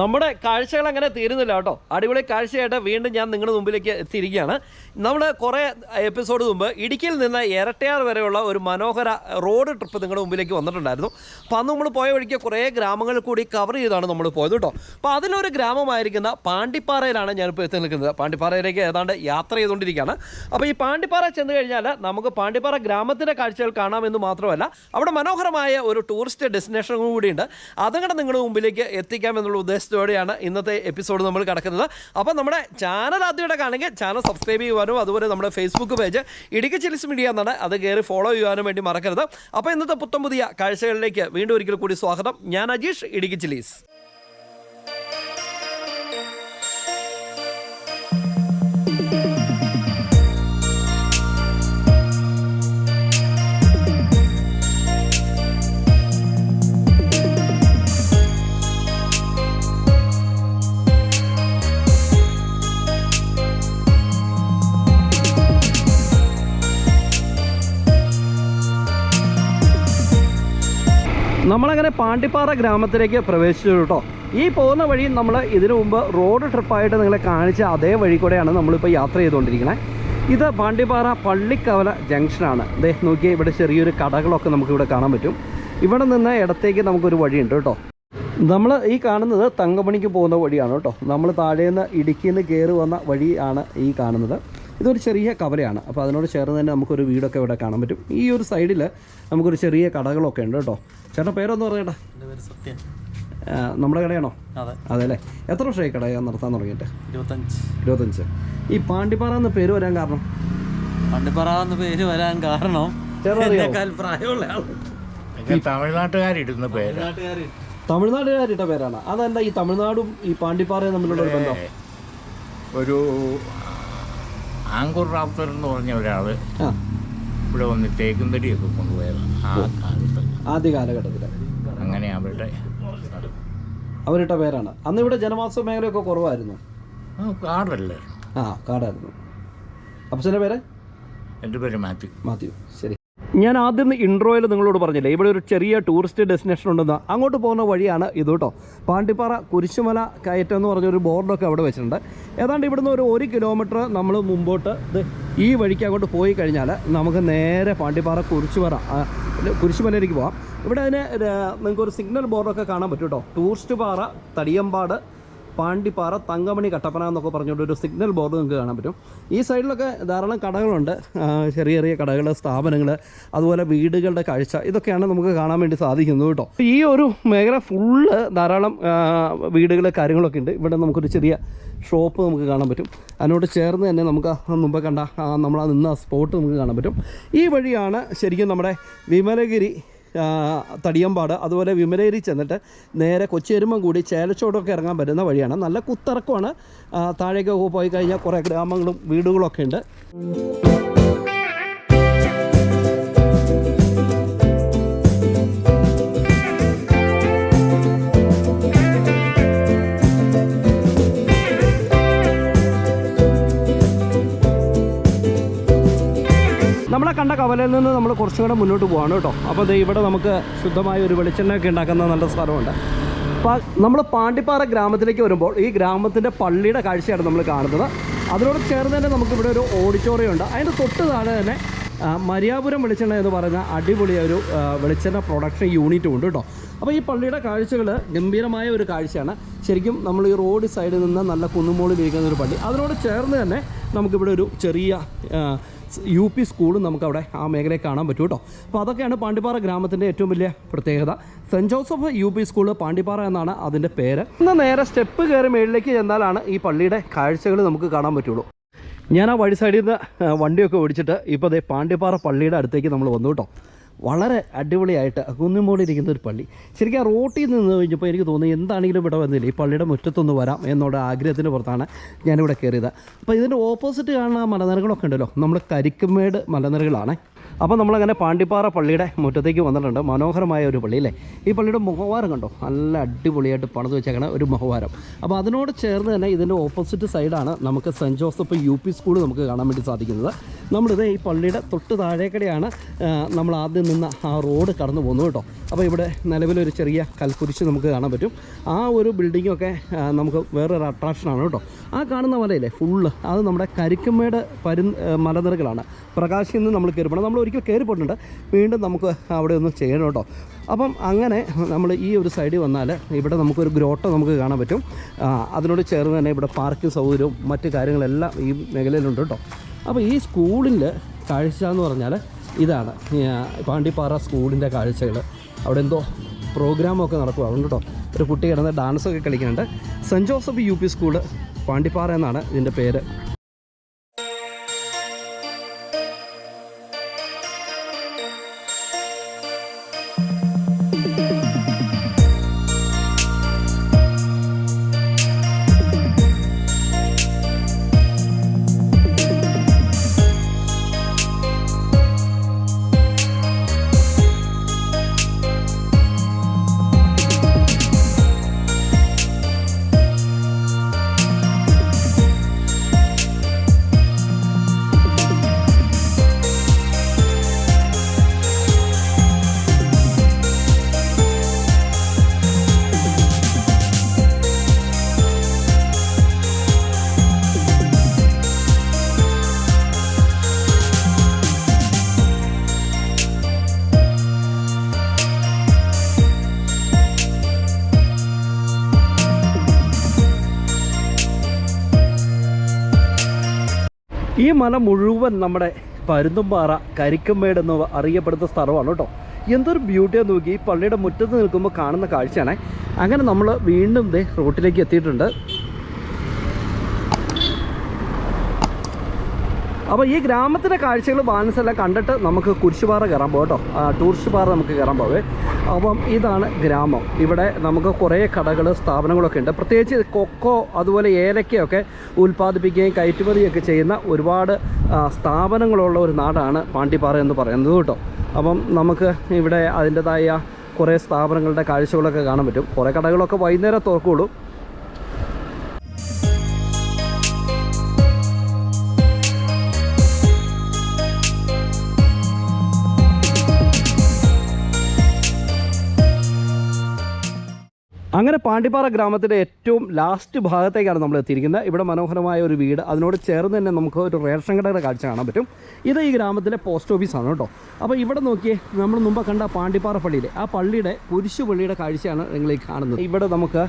നമ്മുടെ കാഴ്ചകൾ അങ്ങനെ തീരുന്നില്ല കേട്ടോ. അടിപൊളി കാഴ്ചയായിട്ട് വീണ്ടും ഞാൻ നിങ്ങളുടെ മുമ്പിലേക്ക് എത്തിയിരിക്കുകയാണ്. നമ്മൾ കുറേ എപ്പിസോഡ് മുമ്പ് ഇടുക്കിയിൽ നിന്ന് ഇരട്ടയാർ വരെയുള്ള ഒരു മനോഹര റോഡ് ട്രിപ്പ് നിങ്ങളുടെ മുമ്പിലേക്ക് വന്നിട്ടുണ്ടായിരുന്നു. അപ്പോൾ അന്ന് നമ്മൾ പോയ വഴിക്ക് കുറേ ഗ്രാമങ്ങൾ കൂടി കവർ ചെയ്താണ് നമ്മൾ പോയത് കേട്ടോ. അപ്പോൾ അതിലൊരു ഗ്രാമമായിരിക്കുന്ന പാണ്ടിപ്പാറയിലാണ് ഞാനിപ്പോൾ എത്തി നിൽക്കുന്നത്. പാണ്ടിപ്പാറയിലേക്ക് ഏതാണ്ട് യാത്ര ചെയ്തുകൊണ്ടിരിക്കുകയാണ്. അപ്പോൾ ഈ പാണ്ടിപ്പാറ ചെന്ന് കഴിഞ്ഞാൽ നമുക്ക് പാണ്ടിപ്പാറ ഗ്രാമത്തിന്റെ കാഴ്ചകൾ കാണാമെന്ന് മാത്രമല്ല അവിടെ മനോഹരമായ ഒരു ടൂറിസ്റ്റ് ഡെസ്റ്റിനേഷൻ കൂടിയുണ്ട് അതും കൂടെ നിങ്ങളുടെ മുമ്പിലേക്ക് എത്തിക്കാമെന്നുള്ള ഉദ്ദേശത്തോടെയാണ് ഇന്നത്തെ എപ്പിസോഡ് നമ്മൾ കിടക്കുന്നത്. അപ്പോൾ നമ്മുടെ ചാനൽ ആദ്യമായിട്ട് കാണുമെങ്കിൽ ചാനൽ സബ്സ്ക്രൈബ് ചെയ്യുവാനും അതുപോലെ നമ്മുടെ Facebook page Idukki Chillies Media എന്നാണ് അത് കയറി ഫോളോ ചെയ്യുവാനും വേണ്ടി മറക്കരുത്. അപ്പോൾ ഇന്നത്തെ പുത്തം പുതിയ കാഴ്ചകളിലേക്ക് വീണ്ടും ഒരിക്കൽ കൂടി സ്വാഗതം. ഞാൻ അജീഷ് ഇടുക്കി ചിലീസ് നമ്മളങ്ങനെ പാണ്ടിപ്പാറ ഗ്രാമത്തിലേക്ക് പ്രവേശിച്ചു കേട്ടോ ഈ പോകുന്ന വഴി നമ്മൾ ഇതിനു മുമ്പ് റോഡ് ട്രിപ്പായിട്ട് നിങ്ങളെ കാണിച്ച അതേ വഴി കൂടെയാണ് നമ്മളിപ്പോൾ യാത്ര ചെയ്തുകൊണ്ടിരിക്കുന്നത് ഇത് പാണ്ടിപ്പാറ പള്ളിക്കവല ജംഗ്ഷനാണ്. ദേ നോക്കിയാൽ ഇവിടെ ചെറിയൊരു കടകളൊക്കെ നമുക്കിവിടെ കാണാൻ പറ്റും. ഇവിടെ നിന്ന് ഇടത്തേക്ക് നമുക്കൊരു വഴിയുണ്ട് കേട്ടോ. നമ്മൾ ഈ കാണുന്നത് തങ്കമണിക്ക് പോകുന്ന വഴിയാണ് കേട്ടോ. നമ്മൾ താഴേന്ന് ഇടുക്കിയിൽ നിന്ന് കയറി വന്ന വഴിയാണ് ഈ കാണുന്നത്. ഇതൊരു ചെറിയ കവലയാണ്. അപ്പോൾ അതിനോട് ചേർന്ന് തന്നെ നമുക്കൊരു വീടൊക്കെ ഇവിടെ കാണാൻ പറ്റും. ഈ ഒരു സൈഡിൽ നമുക്കൊരു ചെറിയ കടകളൊക്കെ ഉണ്ട് കേട്ടോ. ചേട്ടൻ പേരൊന്ന് പറയട്ടെ സത്യൻ. നമ്മുടെ കടയാണോ? അതെ. അതെ അല്ലേ എത്ര വർഷമായി കട നടത്താൻ തുടങ്ങിയിട്ട്? ഇരുപത്തഞ്ച്. ഇരുപത്തഞ്ച്. ഈ പാണ്ടിപ്പാറ എന്ന പേര് വരാൻ കാരണം? പാണ്ടിപ്പാറ എന്ന പേര് വരാൻ കാരണം പ്രായമുള്ള തമിഴ്നാട്ടുകാരിടുന്ന പേര്. നാട്ടുകാര് തമിഴ്നാട്ടുകാരിട്ട പേരാണ്. അതെന്താ ഈ തമിഴ്നാടും ഈ പാണ്ടിപ്പാറയും തമ്മിലുള്ള ഒരു ബന്ധം? ഒരു ആങ്കൂർ റാപ്തർ എന്ന് പറഞ്ഞ ഒരാൾ ഇവിടെ വന്ന് തേക്കും തടിയൊക്കെ കൊണ്ടുപോയത് ആ കാലത്ത്. ആദ്യ കാലഘട്ടത്തിൽ അങ്ങനെ അവരുടെ അവരിട്ട പേരാണ്. അന്ന് ഇവിടെ ജനവാസ മേഖലയൊക്കെ കുറവായിരുന്നു. ആ, കാടല്ലേ? ആ കാടായിരുന്നു. അപ്പച്ചന്റെ പേര്? എന്റെ പേര് മാത്യു. മാത്യു. ശരി. ഞാൻ ആദ്യം ഇൻട്രോയിൽ നിങ്ങളോട് പറഞ്ഞില്ലേ ഇവിടെ ഒരു ചെറിയ ടൂറിസ്റ്റ് ഡെസ്റ്റിനേഷൻ ഉണ്ടെന്ന്. അങ്ങോട്ട് പോകുന്ന വഴിയാണ് ഇത് കേട്ടോ. പാണ്ടിപ്പാറ കുരിശുമല കയറ്റം എന്ന് പറഞ്ഞൊരു ബോർഡൊക്കെ അവിടെ വെച്ചിട്ടുണ്ട്. ഏതാണ്ട് ഇവിടുന്ന് ഒരു ഒരു കിലോമീറ്റർ നമ്മൾ മുമ്പോട്ട് ഇത് ഈ വഴിക്ക് അങ്ങോട്ട് പോയി കഴിഞ്ഞാൽ നമുക്ക് നേരെ പാണ്ടിപ്പാറ കുരിശുമല കുരിശുമലയിലേക്ക് പോകാം ഇവിടെ അതിന് നിങ്ങൾക്കൊരു സിഗ്നൽ ബോർഡൊക്കെ കാണാൻ പറ്റും കേട്ടോ. ടൂറിസ്റ്റ് പാറ തടിയമ്പാട് പാണ്ടിപ്പാറ തങ്കമണി കട്ടപ്പന എന്നൊക്കെ പറഞ്ഞുകൊണ്ട് ഒരു സിഗ്നൽ ബോർഡ് നിങ്ങൾക്ക് കാണാൻ പറ്റും. ഈ സൈഡിലൊക്കെ ധാരാളം കടകളുണ്ട്. ചെറിയ ചെറിയ കടകൾ സ്ഥാപനങ്ങൾ അതുപോലെ വീടുകളുടെ കാഴ്ച ഇതൊക്കെയാണ് നമുക്ക് കാണാൻ വേണ്ടി സാധിക്കുന്നത് കേട്ടോ. ഈ ഒരു മേഖല ഫുള്ള് ധാരാളം വീടുകൾ കാര്യങ്ങളൊക്കെ ഉണ്ട്. ഇവിടെ നമുക്കൊരു ചെറിയ ഷോപ്പ് നമുക്ക് കാണാൻ പറ്റും. അതിനോട് ചേർന്ന് തന്നെ നമുക്ക് മുമ്പ് കണ്ട നമ്മൾ ആ നിന്ന സ്പോട്ട് നമുക്ക് കാണാൻ പറ്റും. ഈ വഴിയാണ് ശരിക്കും നമ്മുടെ വിമലഗിരി തടിയമ്പാട് അതുപോലെ വിമലേരി ചെന്നിട്ട് നേരെ കൊച്ചിയരുമ്പം കൂടി ചേലച്ചോടൊക്കെ ഇറങ്ങാൻ പറ്റുന്ന വഴിയാണ്. നല്ല കുത്തിറക്കമാണ്. താഴേക്കൊക്കെ പോയി കഴിഞ്ഞാൽ കുറേ ഗ്രാമങ്ങളും വീടുകളൊക്കെ ഉണ്ട്. നമ്മളെ കണ്ട കവലയിൽ നിന്ന് നമ്മൾ കുറച്ചും കൂടെ മുന്നോട്ട് പോവാണ് കേട്ടോ. അപ്പോൾ ദേ ഇവിടെ നമുക്ക് ശുദ്ധമായ ഒരു വെളിച്ചെണ്ണയൊക്കെ ഉണ്ടാക്കുന്ന നല്ല സ്ഥലമുണ്ട്. അപ്പോൾ നമ്മൾ പാണ്ടിപ്പാറ ഗ്രാമത്തിലേക്ക് വരുമ്പോൾ ഈ ഗ്രാമത്തിന്റെ പള്ളിയുടെ കാഴ്ചയാണ് നമ്മൾ കാണുന്നത്. അതിനോട് ചേർന്ന് തന്നെ നമുക്കിവിടെ ഒരു ഓഡിറ്റോറിയം ഉണ്ട്. അതിന്റെ തൊട്ട് താഴെ തന്നെ മരിയാപുരം വെളിച്ചെണ്ണ എന്ന് പറയുന്ന അടിപൊളിയ ഒരു വെളിച്ചെണ്ണ പ്രൊഡക്ഷൻ യൂണിറ്റും ഉണ്ട് കേട്ടോ അപ്പോൾ ഈ പള്ളിയുടെ കാഴ്ചകൾ ഗംഭീരമായ ഒരു കാഴ്ചയാണ്. ശരിക്കും നമ്മൾ ഈ റോഡ് സൈഡിൽ നിന്ന് നല്ല കുന്നുമോളിൽ ഇരിക്കുന്ന ഒരു പള്ളി. അതിനോട് ചേർന്ന് തന്നെ നമുക്കിവിടെ ഒരു ചെറിയ യു പി സ്കൂളും നമുക്കവിടെ ആ മേഖലയിൽ കാണാൻ പറ്റും കേട്ടോ അപ്പോൾ അതൊക്കെയാണ് പാണ്ടിപ്പാറ ഗ്രാമത്തിന്റെ ഏറ്റവും വലിയ പ്രത്യേകത. Saint Joseph U P school Pandippara എന്നാണ് അതിന്റെ പേര്. ഇന്ന് നേരെ സ്റ്റെപ്പ് കയറി മേളിലേക്ക് ചെന്നാലാണ് ഈ പള്ളിയുടെ കാഴ്ചകൾ നമുക്ക് കാണാൻ പറ്റുള്ളൂ. ഞാൻ ആ വഴി സൈഡിൽ നിന്ന് വണ്ടിയൊക്കെ ഓടിച്ചിട്ട് ഇപ്പോൾ അതേ പാണ്ഡ്യപ്പാറ പള്ളിയുടെ അടുത്തേക്ക് നമ്മൾ വന്നു കേട്ടോ. വളരെ അടിപൊളിയായിട്ട് കുന്നുമോളിരിക്കുന്ന ഒരു പള്ളി. ശരിക്കും ആ റോട്ടിൽ നിന്ന് കഴിഞ്ഞപ്പോൾ എനിക്ക് തോന്നി എന്താണെങ്കിലും ഇവിടെ വന്നില്ല ഈ പള്ളിയുടെ മുറ്റത്തൊന്ന് വരാം എന്നുള്ള ആഗ്രഹത്തിന് പുറത്താണ് ഞാനിവിടെ കയറിയത്. അപ്പോൾ ഇതിന്റെ ഓപ്പോസിറ്റ് കാണുന്ന മലനിരകളൊക്കെ ഉണ്ടല്ലോ നമ്മൾ കരിക്കുമേട് മലനിരകളാണ്. അപ്പോൾ നമ്മളങ്ങനെ പാണ്ടിപ്പാറ പള്ളിയുടെ മുറ്റത്തേക്ക് വന്നിട്ടുണ്ട്. മനോഹരമായ ഒരു പള്ളി അല്ലേ? ഈ പള്ളിയുടെ മുഖവാരം കണ്ടോ? നല്ല അടിപൊളിയായിട്ട് പണിത് വെച്ചേക്കണ ഒരു മുഖവാരം. അപ്പോൾ അതിനോട് ചേർന്ന് തന്നെ ഇതിന്റെ ഓപ്പോസിറ്റ് സൈഡാണ് നമുക്ക് Saint Joseph U P school നമുക്ക് കാണാൻ വേണ്ടി സാധിക്കുന്നത്. നമ്മളിത് ഈ പള്ളിയുടെ തൊട്ട് താഴേക്കടെയാണ് നമ്മൾ ആദ്യം നിന്ന് ആ റോഡ് കടന്നു പോകുന്നത് കേട്ടോ. അപ്പോൾ ഇവിടെ നിലവിലൊരു ചെറിയ കൽക്കുരിശ് നമുക്ക് കാണാൻ പറ്റും. ആ ഒരു ബിൽഡിങ്ങൊക്കെ നമുക്ക് വേറൊരു അട്രാക്ഷനാണ് കേട്ടോ. ആ കാണുന്ന മലയില്ലേ? ഫുള്ള് അത് നമ്മുടെ കരിക്കമ്മയുടെ പരു മലനിരകളാണ്. പ്രകാശിൽ നിന്ന് നമ്മൾ കയറിപ്പോണം നമ്മൾ ഒരിക്കൽ കയറിപ്പോയിട്ടുണ്ട് വീണ്ടും നമുക്ക് അവിടെ ഒന്ന് ചെയ്യണം കേട്ടോ. അപ്പം അങ്ങനെ നമ്മൾ ഈ ഒരു സൈഡിൽ വന്നാൽ ഇവിടെ നമുക്കൊരു ഗ്രോട്ടോ നമുക്ക് കാണാൻ പറ്റും. അതിനോട് ചേർന്ന് തന്നെ ഇവിടെ പാർക്കിംഗ് സൗകര്യവും മറ്റു കാര്യങ്ങളെല്ലാം ഈ മേഖലയിലുണ്ട് കേട്ടോ. അപ്പോൾ ഈ സ്കൂളിന്റെ കാഴ്ച എന്ന് പറഞ്ഞാൽ ഇതാണ്. പാണ്ടിപ്പാറ സ്കൂളിന്റെ കാഴ്ചകൾ. അവിടെ എന്തോ പ്രോഗ്രാമൊക്കെ നടക്കുവാണ് കേട്ടോ. ഒരു കുട്ടി കിടന്ന് ഡാൻസൊക്കെ കളിക്കുന്നുണ്ട്. Saint Joseph U P school Pandippara എന്നാണ് ഇതിന്റെ പേര്. ഈ മല മുഴുവൻ നമ്മുടെ പരുന്തുംപാറ കരിക്കമ്പേട് എന്ന് അറിയപ്പെടുന്ന സ്ഥലമാണ് കേട്ടോ. എന്തൊരു ബ്യൂട്ടിയാന്ന് നോക്കി ഈ പള്ളിയുടെ മുറ്റത്ത് നിൽക്കുമ്പോൾ കാണുന്ന കാഴ്ചയാണ്. അങ്ങനെ നമ്മൾ വീണ്ടും ദേ റോട്ടിലേക്ക് എത്തിയിട്ടുണ്ട്. അപ്പോൾ ഈ ഗ്രാമത്തിലെ കാഴ്ചകൾ ബാലൻസ് എല്ലാം കണ്ടിട്ട് നമുക്ക് കുരിശുപാറ കയറാൻ പോകും കേട്ടോ. ടൂറിസ്റ്റ് പാറ നമുക്ക് കയറാൻ പോവേ. അപ്പം ഇതാണ് ഗ്രാമം. ഇവിടെ നമുക്ക് കുറേ കടകൾ സ്ഥാപനങ്ങളൊക്കെ ഉണ്ട്. പ്രത്യേകിച്ച് കൊക്കോ അതുപോലെ ഏലക്കയൊക്കെ ഉൽപ്പാദിപ്പിക്കുകയും കയറ്റുമതിയൊക്കെ ചെയ്യുന്ന ഒരുപാട് സ്ഥാപനങ്ങളുള്ള ഒരു നാടാണ് പാണ്ടിപ്പാറ എന്ന് പറയുന്നത് കേട്ടോ. അപ്പം നമുക്ക് ഇവിടെ അതിന്റെതായ കുറേ സ്ഥാപനങ്ങളുടെ കാഴ്ചകളൊക്കെ കാണാൻ പറ്റും. കുറേ കടകളൊക്കെ വൈകുന്നേരം തുറക്കുള്ളൂ അങ്ങനെ പാണ്ടിപ്പാറ ഗ്രാമത്തിന്റെ ഏറ്റവും ലാസ്റ്റ് ഭാഗത്തേക്കാണ് നമ്മൾ എത്തിയിരിക്കുന്നത്. ഇവിടെ മനോഹരമായ ഒരു വീട്. അതിനോട് ചേർന്ന് തന്നെ നമുക്ക് ഒരു റേഷൻ കടയുടെ കാഴ്ച കാണാൻ പറ്റും. ഇത് ഈ ഗ്രാമത്തിലെ പോസ്റ്റ് ഓഫീസാണ് കേട്ടോ. അപ്പോൾ ഇവിടെ നോക്കിയേ നമ്മൾ മുമ്പ് കണ്ട പാണ്ടിപ്പാറ പള്ളിയിലെ ആ പള്ളിയുടെ കുരിശു പള്ളിയുടെ കാഴ്ചയാണ് നിങ്ങൾ ഈ കാണുന്നത്. ഇവിടെ നമുക്ക്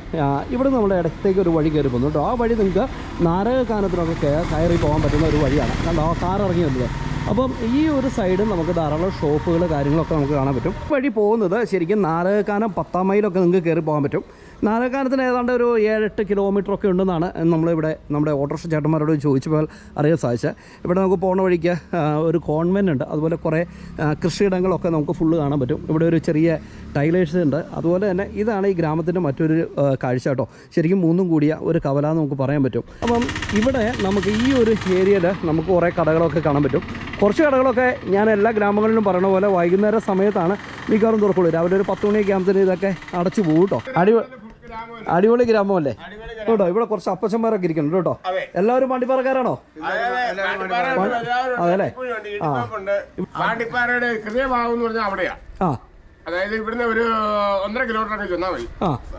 ഇവിടെ നമ്മുടെ ഇടത്തേക്ക് ഒരു വഴി കയറി പോകുന്നു ആ വഴി നിങ്ങൾക്ക് നാരകക്കാനത്തിനൊക്കെ കയ- കയറി പോകാൻ പറ്റുന്ന ഒരു വഴിയാണ്. കണ്ടോ ആ കാർ ഇറങ്ങി വന്നത്. അപ്പം ഈ ഒരു സൈഡ് നമുക്ക് ധാരാളം ഷോപ്പുകൾ കാര്യങ്ങളൊക്കെ നമുക്ക് കാണാൻ പറ്റും. വഴി പോകുന്നത് ശരിക്കും നാരകക്കാനം പത്താം മൈലൊക്കെ നിങ്ങൾക്ക് കയറി പോകാൻ പറ്റും. നാരകക്കാനത്തിന് ഏതാണ്ട് ഒരു ഏഴെട്ട് കിലോമീറ്റർ ഒക്കെ ഉണ്ടെന്നാണ് നമ്മളിവിടെ നമ്മുടെ ഓട്ടോറിക്ഷ ചേട്ടന്മാരോട് ചോദിച്ചപ്പോൾ അറിയാൻ സാധിച്ചത്. ഇവിടെ നമുക്ക് പോകുന്ന വഴിക്ക് ഒരു കോൺവെന്റ് ഉണ്ട്. അതുപോലെ കുറേ കൃഷിയിടങ്ങളൊക്കെ നമുക്ക് ഫുള്ള് കാണാൻ പറ്റും. ഇവിടെ ഒരു ചെറിയ ടൈലേഴ്സ് ഉണ്ട്. അതുപോലെ തന്നെ ഇതാണ് ഈ ഗ്രാമത്തിന്റെ മറ്റൊരു കാഴ്ച കേട്ടോ. ശരിക്കും മൂന്നും കൂടിയ ഒരു കവല നമുക്ക് പറയാൻ പറ്റും. അപ്പം ഇവിടെ നമുക്ക് ഈ ഒരു ഏരിയയിൽ നമുക്ക് കുറേ കടകളൊക്കെ കാണാൻ പറ്റും. കുറച്ച് കടകളൊക്കെ ഞാൻ എല്ലാ ഗ്രാമങ്ങളിലും പറയണ പോലെ വൈകുന്നേര സമയത്താണ് മിക്കവാറും തുറക്കുള്ളൂ. രാവിലെ ഒരു പത്ത് മണിയൊക്കെ ആകുമ്പോൾ ഇതൊക്കെ അടച്ചു പോകും കേട്ടോ. അടിപൊളി അടിപൊളി ഗ്രാമമല്ലേ? കേട്ടോ ഇവിടെ കുറച്ച് അപ്പച്ചന്മാരൊക്കെ ഇരിക്കുന്നുണ്ട് കേട്ടോ. എല്ലാവരും പാണ്ടിപ്പാറക്കാരാണോ അല്ലേ ആ. പാണ്ടിപ്പാറയുടെ ഹൃദയഭാഗം എന്ന് പറഞ്ഞാൽ അവിടെയാ. ആ. അതായത് ഇവിടുന്ന് ഒരു ഒന്നര കിലോമീറ്റർ ഒക്കെ ചെന്നാൽ മതി.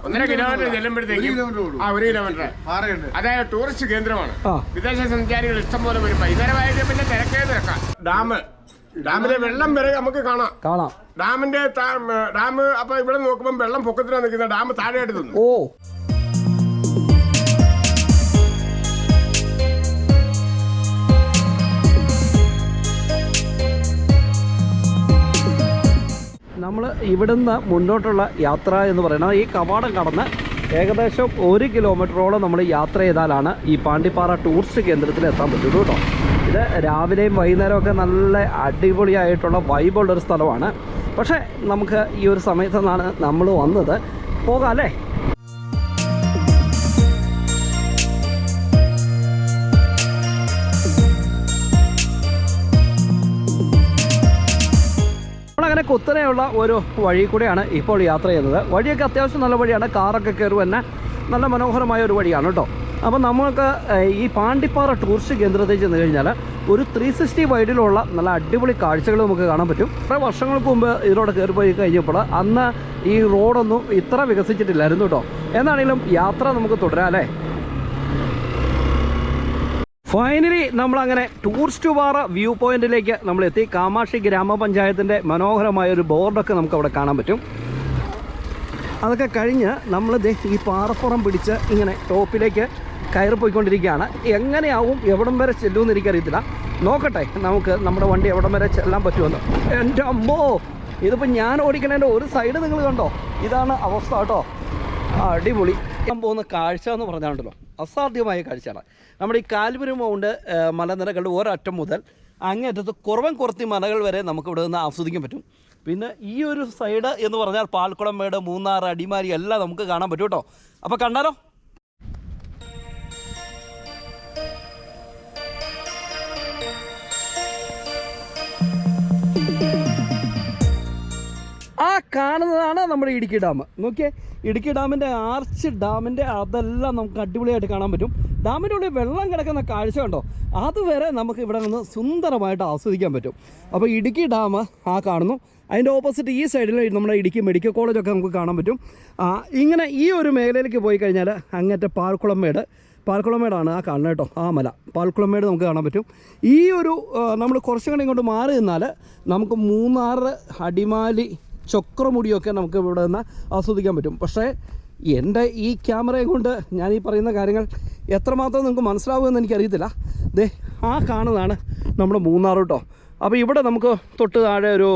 ഒന്നര കിലോമീറ്റർ ചെല്ലുമ്പോഴത്തേക്കും ആ ഒരു കിലോമീറ്റർ അതായത് ടൂറിസ്റ്റ് കേന്ദ്രമാണ്. വിദേശ സഞ്ചാരികൾ ഇഷ്ടം പോലെ വരും വൈകുന്നേരമായിട്ട് പിന്നെ തിരക്കേ തിരക്കാം. ഡാം. ഡാമിലെ വെള്ളം വരെ നമുക്ക് കാണാം. കാണാം. ഡാമിന്റെ താ- ഡാം അപ്പൊ ഇവിടെ നോക്കുമ്പോൾ വെള്ളം പൊക്കത്തിനാ നിൽക്കുന്ന ഡാം താഴെയായിട്ട് തന്നു ഓ. നമ്മൾ ഇവിടുന്ന് മുന്നോട്ടുള്ള യാത്ര എന്ന് പറയുന്നത് ഈ കവാടം കടന്ന് ഏകദേശം ഒരു കിലോമീറ്ററോളം നമ്മൾ യാത്ര ചെയ്താലാണ് ഈ പാണ്ടിപ്പാറ ടൂറിസ്റ്റ് കേന്ദ്രത്തിൽ എത്താൻ പറ്റുള്ളൂ കേട്ടോ. ഇത് രാവിലെയും വൈകുന്നേരമൊക്കെ നല്ല അടിപൊളിയായിട്ടുള്ള വൈബുള്ളൊരു സ്ഥലമാണ്. പക്ഷേ നമുക്ക് ഈ ഒരു സമയത്ത് നിന്നാണ് നമ്മൾ വന്നത്. പോകാം അല്ലേ? കുത്തനെയുള്ള ഒരു വഴി കൂടെയാണ് ഇപ്പോൾ യാത്ര ചെയ്യുന്നത്. വഴിയൊക്കെ അത്യാവശ്യം നല്ല വഴിയാണ്. കാറൊക്കെ കയറി തന്നെ നല്ല മനോഹരമായ ഒരു വഴിയാണ് കേട്ടോ. അപ്പോൾ നമുക്ക് ഈ പാണ്ടിപ്പാറ ടൂറിസ്റ്റ് കേന്ദ്രത്തിൽ ചെന്ന് കഴിഞ്ഞാൽ ഒരു ത്രീ സിക്സ്റ്റി വൈഡിലുള്ള നല്ല അടിപൊളി കാഴ്ചകൾ നമുക്ക് കാണാൻ പറ്റും. കുറേ വർഷങ്ങൾക്ക് മുമ്പ് ഇതിലൂടെ കയറി പോയി കഴിഞ്ഞപ്പോൾ അന്ന് ഈ റോഡൊന്നും ഇത്ര വികസിച്ചിട്ടില്ലായിരുന്നു കേട്ടോ. എന്നാണെങ്കിലും യാത്ര നമുക്ക് തുടരാം അല്ലേ? ഫൈനലി നമ്മൾ നമ്മളങ്ങനെ ടൂറിസ്റ്റ് പാറ വ്യൂ പോയിന്റിലേക്ക് നമ്മൾ എത്തി കാമാക്ഷി ഗ്രാമപഞ്ചായത്തിന്റെ മനോഹരമായ ഒരു ബോർഡൊക്കെ നമുക്ക് അവിടെ കാണാൻ പറ്റും. അതൊക്കെ കഴിഞ്ഞ് നമ്മൾ ഈ പാറപ്പുറം പിടിച്ച് ഇങ്ങനെ ടോപ്പിലേക്ക് കയറി പോയിക്കൊണ്ടിരിക്കുകയാണ് എങ്ങനെയാവും എവിടം വരെ ചെല്ലുമെന്ന് എനിക്കറിയത്തില്ല. നോക്കട്ടെ നമുക്ക് നമ്മുടെ വണ്ടി എവിടം വരെ ചെല്ലാൻ പറ്റുമെന്ന്. എന്റെ അമ്മോ ഇതിപ്പോൾ ഞാൻ ഓടിക്കണേന്റെ ഒരു സൈഡ് നിങ്ങൾ കണ്ടോ? ഇതാണ് അവസ്ഥ കേട്ടോ. അടിപൊളി. പോകുന്ന കാഴ്ച എന്ന് പറഞ്ഞാണ്ടല്ലോ അസാധ്യമായ കാഴ്ചയാണ്. നമ്മുടെ ഈ കാൽപുരി മൗണ്ട് മലനിരകളുടെ ഒരറ്റം മുതൽ അങ്ങേറ്റത്ത് കുറവൻ കുറത്തി മലകൾ വരെ നമുക്ക് ഇവിടെ നിന്ന് ആസ്വദിക്കാൻ പറ്റും. പിന്നെ ഈ ഒരു സൈഡ് എന്ന് പറഞ്ഞാൽ പാൽക്കുളം മേട് മൂന്നാർ അടിമാലി എല്ലാം നമുക്ക് കാണാൻ പറ്റും കേട്ടോ. അപ്പോൾ കണ്ടാലോ? കാണുന്നതാണ് നമ്മുടെ ഇടുക്കി ഡാം. നോക്കിയേ ഇടുക്കി ഡാമിന്റെ ആർച്ച് ഡാമിന്റെ അതെല്ലാം നമുക്ക് അടിപൊളിയായിട്ട് കാണാൻ പറ്റും. ഡാമിന്റെ ഉള്ളിൽ വെള്ളം കിടക്കുന്ന കാഴ്ച കണ്ടോ? അതുവരെ നമുക്ക് ഇവിടെ നിന്ന് സുന്ദരമായിട്ട് ആസ്വദിക്കാൻ പറ്റും. അപ്പോൾ ഇടുക്കി ഡാം ആ കാണുന്നു. അതിന്റെ ഓപ്പോസിറ്റ് ഈ സൈഡിൽ നമ്മുടെ ഇടുക്കി മെഡിക്കൽ കോളേജൊക്കെ നമുക്ക് കാണാൻ പറ്റും. ഇങ്ങനെ ഈ ഒരു മേഖലയിലേക്ക് പോയി കഴിഞ്ഞാൽ അങ്ങനത്തെ പാൽക്കുളമേട് പാൽക്കുളമേടാണ് ആ കാണുന്നത് കേട്ടോ ആ മല. പാൽക്കുളമേട് നമുക്ക് കാണാൻ പറ്റും. ഈ ഒരു നമ്മൾ കുറച്ചും കൂടെ ഇങ്ങോട്ട് മാറി നിന്നാൽ നമുക്ക് മൂന്നാറ് അടിമാലി ചക്രമുടിയൊക്കെ നമുക്ക് ഇവിടെ നിന്ന് ആസ്വദിക്കാൻ പറ്റും. പക്ഷേ എന്റെ ഈ ക്യാമറയും കൊണ്ട് ഞാൻ ഈ പറയുന്ന കാര്യങ്ങൾ എത്രമാത്രം നിങ്ങൾക്ക് മനസ്സിലാവുമെന്ന് എനിക്കറിയത്തില്ല. ദേ ആ കാണുന്നതാണ് നമ്മുടെ മൂന്നാർ കേട്ടോ. അപ്പോൾ ഇവിടെ നമുക്ക് തൊട്ട് താഴെ ഒരു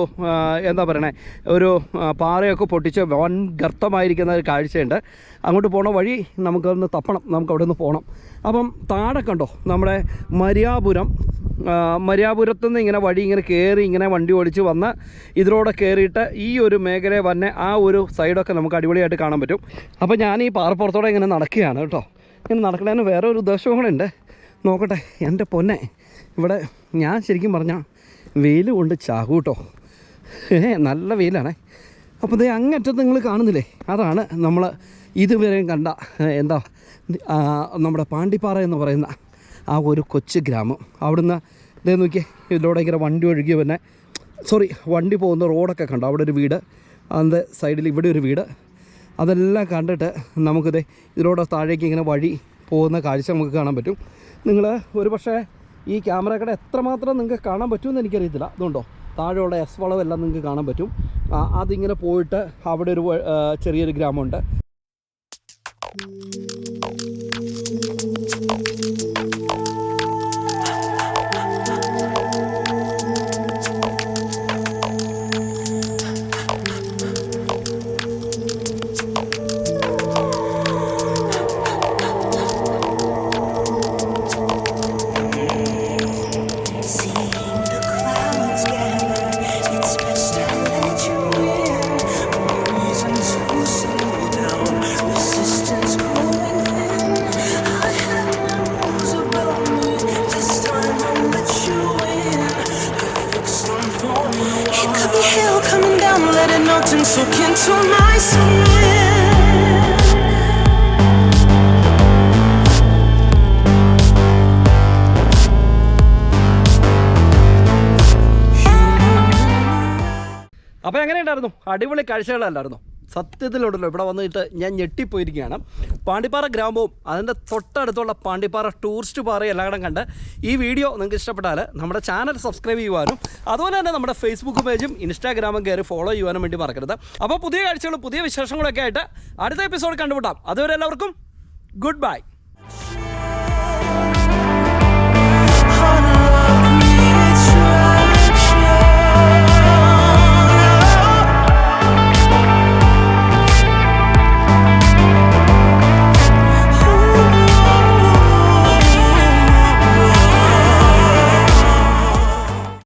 എന്താ പറയണേ ഒരു പാറയൊക്കെ പൊട്ടിച്ച് വൻ ഗർത്തമായിരിക്കുന്ന ഒരു കാഴ്ചയുണ്ട്. അങ്ങോട്ട് പോണ വഴി നമുക്കൊന്ന് തപ്പണം. നമുക്ക് അവിടെ നിന്ന് പോകണം അപ്പം താഴെ കണ്ടോ നമ്മുടെ മരിയാപുരം മരിയാപുരത്തു നിന്ന് ഇങ്ങനെ വഴി ഇങ്ങനെ കയറി ഇങ്ങനെ വണ്ടി ഓടിച്ച് വന്ന് ഇതിലൂടെ കയറിയിട്ട് ഈ ഒരു മേഖല വന്നെ ആ ഒരു സൈഡൊക്കെ നമുക്ക് അടിപൊളിയായിട്ട് കാണാൻ പറ്റും. അപ്പോൾ ഞാൻ ഈ പാറപ്പുറത്തോടെ ഇങ്ങനെ നടക്കുകയാണ് കേട്ടോ. ഇങ്ങനെ നടക്കണേന് വേറെ ഒരു ഉദ്ദേശവും കൂടെ ഉണ്ട്. നോക്കട്ടെ എന്റെ പൊന്നെ ഇവിടെ ഞാൻ ശരിക്കും പറഞ്ഞാൽ വെയിൽ കൊണ്ട് ചാകൂ കേട്ടോ. ഏ നല്ല വെയിലാണേ. അപ്പോൾ ഇതേ അങ്ങറ്റത്ത് നിങ്ങൾ കാണുന്നില്ലേ? അതാണ് നമ്മൾ ഇതുവരെയും കണ്ട എന്താ നമ്മുടെ പാണ്ടിപ്പാറ എന്ന് പറയുന്ന ആ ഒരു കൊച്ചു ഗ്രാമം. അവിടുന്ന് ഇതേ നോക്കിയേ ഇതിലൂടെ ഇങ്ങനെ വണ്ടി ഒഴുകി പിന്നെ സോറി വണ്ടി പോകുന്ന റോഡൊക്കെ കണ്ടു? അവിടെ ഒരു വീട്. അതിന്റെ സൈഡിൽ ഇവിടെ ഒരു വീട്. അതെല്ലാം കണ്ടിട്ട് നമുക്കിത് ഇതിലൂടെ താഴേക്ക് ഇങ്ങനെ വഴി പോകുന്ന കാഴ്ച നമുക്ക് കാണാൻ പറ്റും. നിങ്ങൾ ഒരു പക്ഷേ ഈ കട എത്രമാത്രം നിങ്ങൾക്ക് കാണാൻ പറ്റുമെന്ന് എനിക്കറിയത്തില്ല. അതുകൊണ്ടോ? താഴെയുള്ള എസ് വളവെല്ലാം നിങ്ങൾക്ക് കാണാൻ പറ്റും. അതിങ്ങനെ പോയിട്ട് അവിടെ ഒരു ചെറിയൊരു ഗ്രാമമുണ്ട്. Seeing എങ്ങനെയുണ്ടായിരുന്നു അടിപൊളി കാഴ്ചകളല്ലായിരുന്നു. സത്യത്തിലുണ്ടല്ലോ. ഇവിടെ വന്നിട്ട് ഞാൻ ഞെട്ടിപ്പോയിരിക്കുകയാണ്. പാണ്ടിപ്പാറ ഗ്രാമവും അതിന്റെ തൊട്ടടുത്തുള്ള പാണ്ടിപ്പാറ ടൂറിസ്റ്റ് പാറയും എല്ലാം കൂടെ കണ്ട് ഈ വീഡിയോ നിങ്ങൾക്ക് ഇഷ്ടപ്പെട്ടാൽ നമ്മുടെ ചാനൽ സബ്സ്ക്രൈബ് ചെയ്യുവാനും അതുപോലെ തന്നെ നമ്മുടെ ഫേസ്ബുക്ക് പേജും ഇൻസ്റ്റാഗ്രാമും കയറി ഫോളോ ചെയ്യുവാനും വേണ്ടി മറക്കരുത്. അപ്പോൾ പുതിയ കാഴ്ചകളും പുതിയ വിശേഷങ്ങളൊക്കെ ആയിട്ട് അടുത്ത എപ്പിസോഡ് കണ്ടുമുട്ടാം. അതുവരെ എല്ലാവർക്കും ഗുഡ് ബൈ